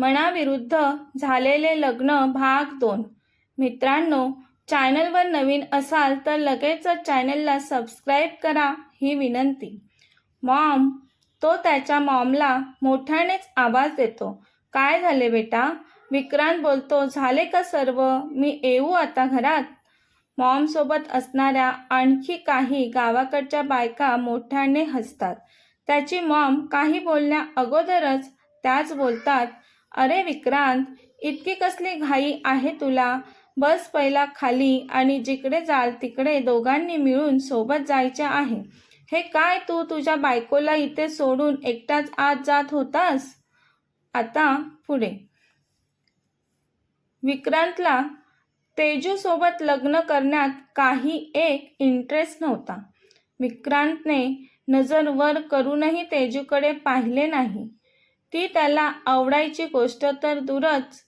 मनाविरुद्ध झालेले लग्न भाग दोन. मित्रांनो चॅनलवर नवीन असाल तर लगेचच चॅनलला सबस्क्राईब करा ही विनंती. मॉम तो त्याच्या मॉमला मोठ्यानेच आवाज देतो. काय झाले बेटा? विक्रांत बोलतो झाले का सर्व? मी येऊ आता घरात? मॉमसोबत असणाऱ्या आणखी काही गावाकडच्या बायका मोठ्याने हसतात. त्याची मॉम काही बोलण्या अगोदरच त्याच बोलतात अरे विक्रांत इतकी कसली घाई आहे तुला? बस पहिला खाली आणि जिकडे जाल तिकडे दोघांनी मिळून सोबत जायचे आहे. हे काय तू तुझ्या बायकोला इथे सोडून एकटाच आत जात होतास? आता पुढे. विक्रांतला तेजूसोबत लग्न करण्यात काही एक इंटरेस्ट नव्हता. विक्रांतने नजर वर करूनही तेजूकडे पाहिले नाही. ती त्याला आवडायची गोष्ट तर दूरच.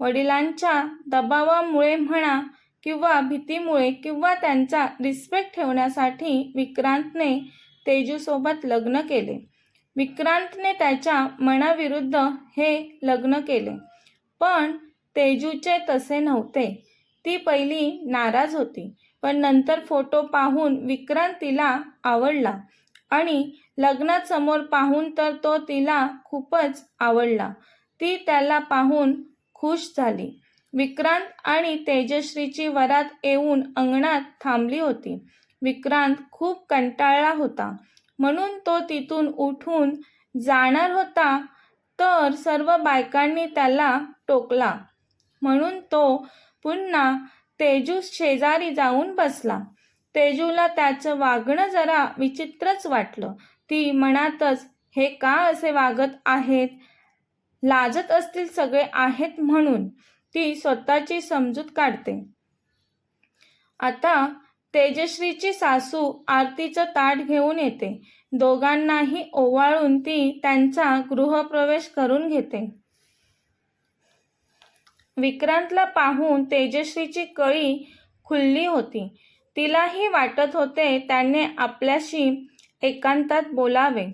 वडिलांच्या दबावामुळे म्हणा किंवा भीतीमुळे किंवा त्यांचा रिस्पेक्ट ठेवण्यासाठी विक्रांतने तेजूसोबत लग्न केले. विक्रांतने त्याच्या मनाविरुद्ध हे लग्न केले. पण तेजूचे तसे नव्हते. ती पहिली नाराज होती. पण नंतर फोटो पाहून विक्रांत तिला आवडला. आणि लग्नात समोर पाहून तर तो तिला खूपच आवडला. ती त्याला पाहून खुश झाली. विक्रांत आणि तेजश्रीची वरात येऊन अंगणात थांबली होती. विक्रांत खूप कंटाळला होता. म्हणून तो तिथून उठून जाणार होता तर सर्व बायकांनी त्याला टोकला. म्हणून तो पुन्हा तेजूस शेजारी जाऊन बसला. तेजूला त्याचं वागणं जरा विचित्रच वाटलं. ती मनातच हे का असे वागत आहेत? लाजत असतील सगळे आहेत म्हणून. ती स्वतःची समजूत काढते. आता तेजश्रीची सासू आरतीचं ताट घेऊन येते. दोघांनाही ओवाळून ती त्यांचा गृहप्रवेश करून घेते. विक्रांतला पाहून तेजश्रीची कळी खुलली होती. तिलाही वाटत होते त्याने आपल्याशी एकांतात बोलावे.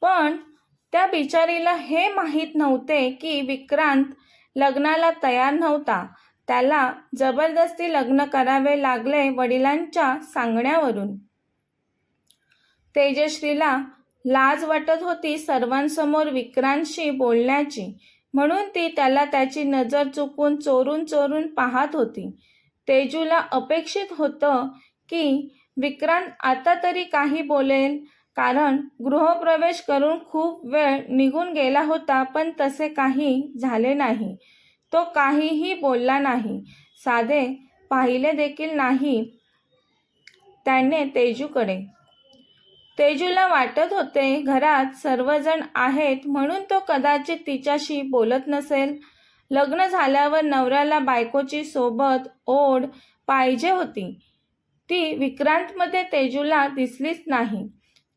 पण त्या बिचारीला हे माहीत नव्हते की विक्रांत लग्नाला तयार नव्हता. त्याला जबरदस्ती लग्न करावे लागले वडिलांच्या सांगण्यावरून. तेजश्रीला लाज वाटत होती सर्वांसमोर विक्रांतशी बोलण्याची. म्हणून ती त्याला त्याची नजर चुकून चोरून चोरून पाहत होती. तेजूला अपेक्षित होतं की विक्रांत आता तरी काही बोलेल कारण गृहप्रवेश करून खूप वेळ निघून गेला होता पण तसे काही झाले नाही. तो काहीही बोलला नाही. साधे पाहिले देखील नाही त्याने तेजूकडे. तेजूला वाटत होते घरात सर्वजण आहेत म्हणून तो कदाचित तिच्याशी बोलत नसेल. लग्न झाल्यावर नवऱ्याला बायकोची सोबत ओढ पाहिजे होती. ती विक्रांतमध्ये तेजूला दिसलीच नाही.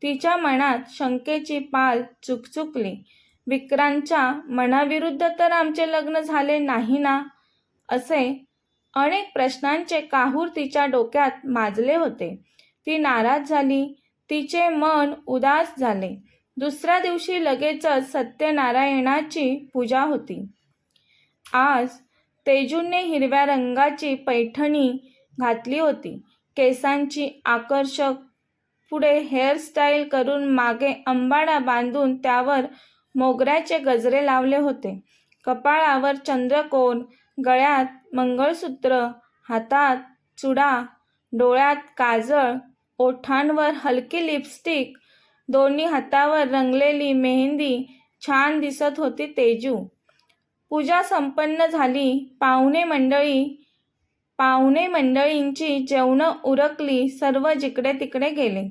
तिच्या मनात शंकेची पाल चुकचुकली. विक्रांतच्या मनाविरुद्ध तर आमचे लग्न झाले नाही ना? असे अनेक प्रश्नांचे काहूर तिच्या डोक्यात माजले होते. ती नाराज झाली. तिचे मन उदास झाले. दुसऱ्या दिवशी लगेचच सत्यनारायणाची पूजा होती. आज तेजूने हिरव्या रंगाची पैठणी घातली होती. केसांची आकर्षक पुढे हेअरस्टाईल करून मागे अंबाडा बांधून त्यावर मोगऱ्याचे गजरे लावले होते. कपाळावर चंद्रकोन गळ्यात मंगळसूत्र हातात चुडा डोळ्यात काजळ ओठांवर हलकी लिपस्टिक दोन्ही हातावर रंगलेली मेहंदी छान दिसत होती तेजू. पूजा संपन्न झाली. पाहुणे मंडळी पाहुणे मंडळींची जेवणं उरकली. सर्व जिकडे तिकडे गेले.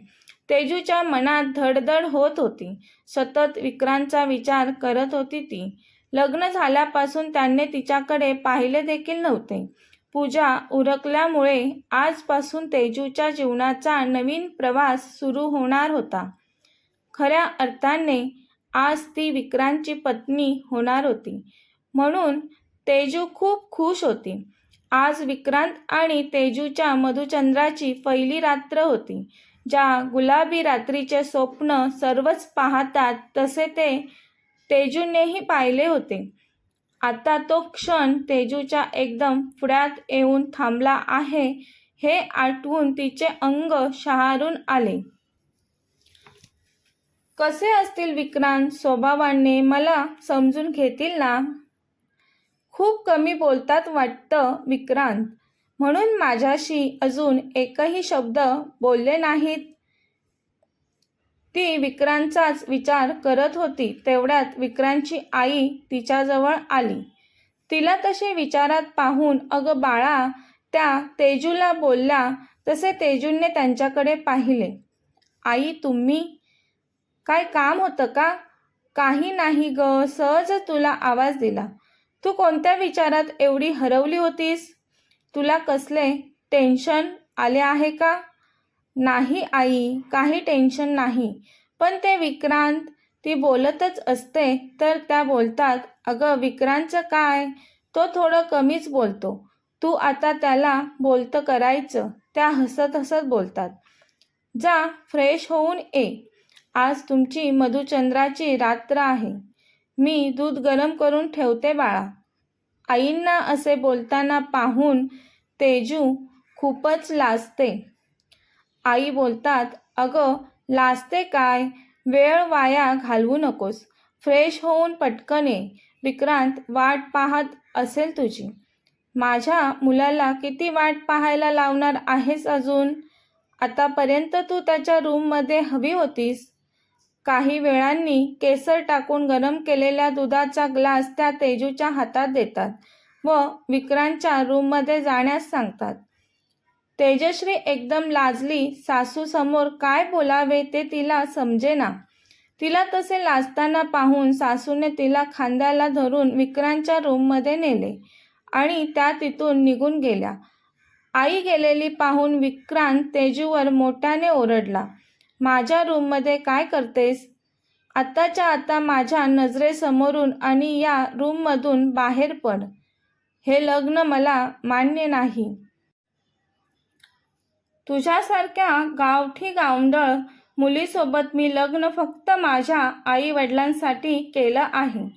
तेजूच्या मनात धडधड होत होती. सतत विक्रांतचा विचार करत होती ती. लग्न झाल्यापासून त्याने तिच्याकडे पाहिले देखील नव्हते. पूजा उरकल्यामुळे आजपासून तेजूच्या जीवनाचा नवीन प्रवास सुरू होणार होता. खऱ्या अर्थाने आज ती विक्रांतची पत्नी होणार होती. म्हणून तेजू खूप खुश होती. आज विक्रांत आणि तेजूच्या मधुचंद्राची पहिली रात्र होती ज्या गुलाबी रात्रीचे स्वप्न सर्वच पाहतात तसे ते तेजूनेही पाहिले होते. आता तो क्षण तेजूच्या एकदम पुढ्यात येऊन थांबला आहे हे आठवून तिचे अंग शहारून आले. कसे असतील विक्रांत? स्वभावाने मला समजून घेतील ना? खूप कमी बोलतात वाटतं विक्रांत. म्हणून माझ्याशी अजून एकही शब्द बोलले नाहीत. ती विक्रांतचाच विचार करत होती. तेवढ्यात विक्रांतची आई तिच्याजवळ आली. तिला तसे विचारात पाहून अगं बाळा त्या तेजूला बोलल्या तसे तेजूने त्यांच्याकडे पाहिले. आई तुम्ही? काय काम होतं का? काही नाही ग सहज तुला आवाज दिला. तू कोणत्या विचारात एवढी हरवली होतीस? तुला कसले टेन्शन आले आहे का? नाही आई काही टेन्शन नाही. पण ते विक्रांत ती बोलतच असते तर त्या बोलतात अगं विक्रांतचं काय? तो थोडं कमीच बोलतो. तू आता त्याला बोलतं करायचं त्या हसत हसत बोलतात. जा फ्रेश होऊन ये. आज तुमची मधुचंद्राची रात्र आहे. मी दूध गरम करून ठेवते बाळा. आईंना असे बोलताना पाहून तेजू खूपच लाजते. आई बोलतात अगं लाजते काय? वेळ वाया घालवू नकोस. फ्रेश होऊन पटकन ये. विक्रांत वाट पाहत असेल तुझी. माझ्या मुलाला किती वाट पाहायला लावणार आहेस अजून? आतापर्यंत तू त्याच्या रूममध्ये हवी होतीस. काही वेळांनी केसर टाकून गरम केलेल्या दुधाचा ग्लास त्या तेजूच्या हातात देतात व विक्रांतच्या रूममध्ये जाण्यास सांगतात. तेजश्री एकदम लाजली सासूसमोर काय बोलावे ते तिला समजेना. तिला तसे लाजताना पाहून सासूने तिला खांद्याला धरून विक्रांतच्या रूममध्ये नेले आणि त्या तिथून निघून गेल्या. आई गेलेली पाहून विक्रांत तेजूवर मोठ्याने ओरडला. माझ्या रूममध्ये काय करतेस? आत्ताच्या आता माझ्या नजरेसमोरून आणि या रूममधून बाहेर पड. हे लग्न मला मान्य नाही. तुझ्यासारख्या गावठी गावंडळ मुलीसोबत मी लग्न फक्त माझ्या आई वडिलांसाठी केलं आहे.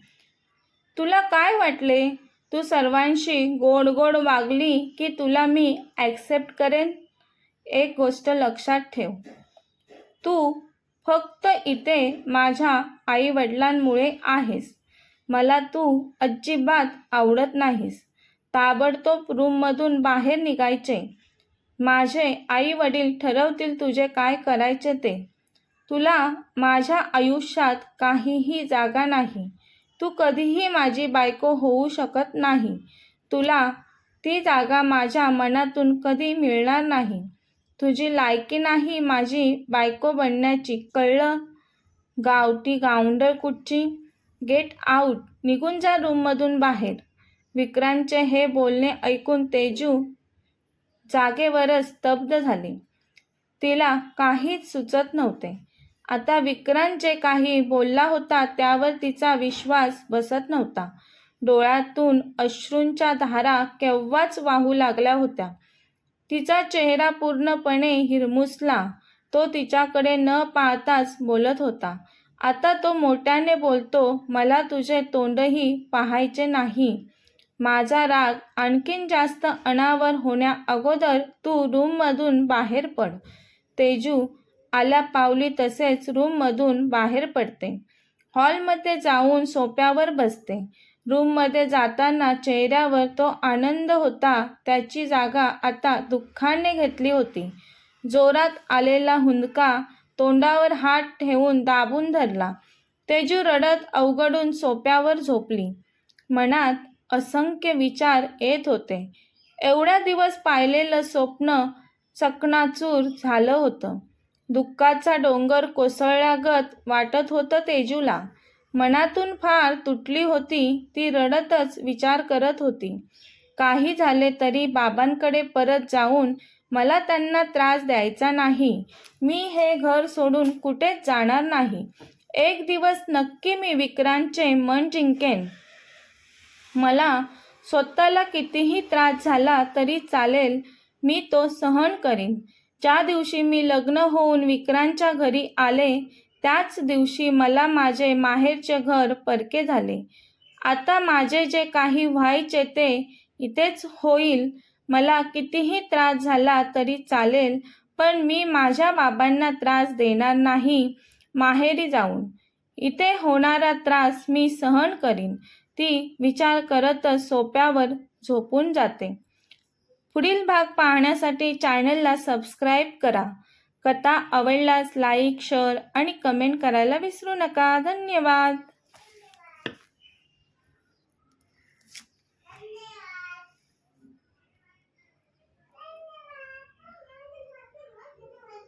तुला काय वाटले? तू सर्वांशी गोड गोड वागली की तुला मी ॲक्सेप्ट करेन? एक गोष्ट लक्षात ठेव. तू फक्त इथे माझ्या आई वडिलांमुळे आहेस. मला तू अजिबात आवडत नाहीस. ताबडतोब रूममधून बाहेर निघायचे. माझे आई वडील ठरवतील तुझे काय करायचे ते. तुला माझ्या आयुष्यात काहीही जागा नाही. तू कधीही माझी बायको होऊ शकत नाही. तुला ती जागा माझ्या मनातून कधी मिळणार नाही. तुझी लायकी नाही माझी बायको बनण्याची. कळलं? गावठी गावंडळ कुठची गेट आऊट निघून जा रूममधून बाहेर. विक्रांतचे हे बोलणे ऐकून तेजू जागेवरच स्तब्ध झाली. तिला काहीच सुचत नव्हते. आता विक्रांत जे काही बोलला होता त्यावर तिचा विश्वास बसत नव्हता. डोळ्यातून अश्रूंच्या धारा केव्हाच वाहू लागल्या होत्या. तिचा चेहरा पूर्णपणे हिरमुसला. तो तिच्याकडे न पाहताच बोलत होता. आता तो मोठ्याने बोलतो मला तुझे तोंडही पाहायचे नाही. माझा राग आणखीन जास्त अनावर होण्या अगोदर तू रूममधून बाहेर पड. तेजू आल्या पावली तसेच रूममधून बाहेर पडते. हॉलमध्ये जाऊन सोप्यावर बसते. रूममध्ये जाताना चेहऱ्यावर तो आनंद होता त्याची जागा आता दुःखाने घेतली होती. जोरात आलेला हुंदका तोंडावर हात ठेवून दाबून धरला. तेजू रडत अवघडून सोप्यावर झोपली. मनात असंख्य विचार येत होते. एवढ्या दिवस पाहिलेलं स्वप्न चकणाचूर झालं होतं. दुःखाचा डोंगर कोसळल्यागत वाटत होतं तेजूला. मनातून फार तुटली होती ती रडतच विचार करत होती. काही झाले तरी बाबांकडे परत जाऊन मला त्यांना त्रास द्यायचा नाही. मी हे घर सोडून कुठेच जाणार नाही. एक दिवस नक्की मी विक्रांतचे मन जिंकेन. मला स्वतःला कितीही त्रास झाला तरी चालेल मी तो सहन करीन. ज्या दिवशी मी लग्न होऊन विक्रांतच्या घरी आले त्याच दिवशी मला माझे माहेरचे घर परके झाले. आता माझे जे काही व्हायचे ते इथेच होईल. मला कितीही त्रास झाला तरी चालेल पण मी माझ्या बाबांना त्रास देणार नाही माहेरी जाऊन. इथे होणारा त्रास मी सहन करीन. ती विचार करतच सोप्यावर झोपून जाते. पुढील भाग पाहण्यासाठी चॅनलला सबस्क्राईब करा. कथा आवडल्यास लाईक शेअर आणि कमेंट करायला विसरू नका. धन्यवाद.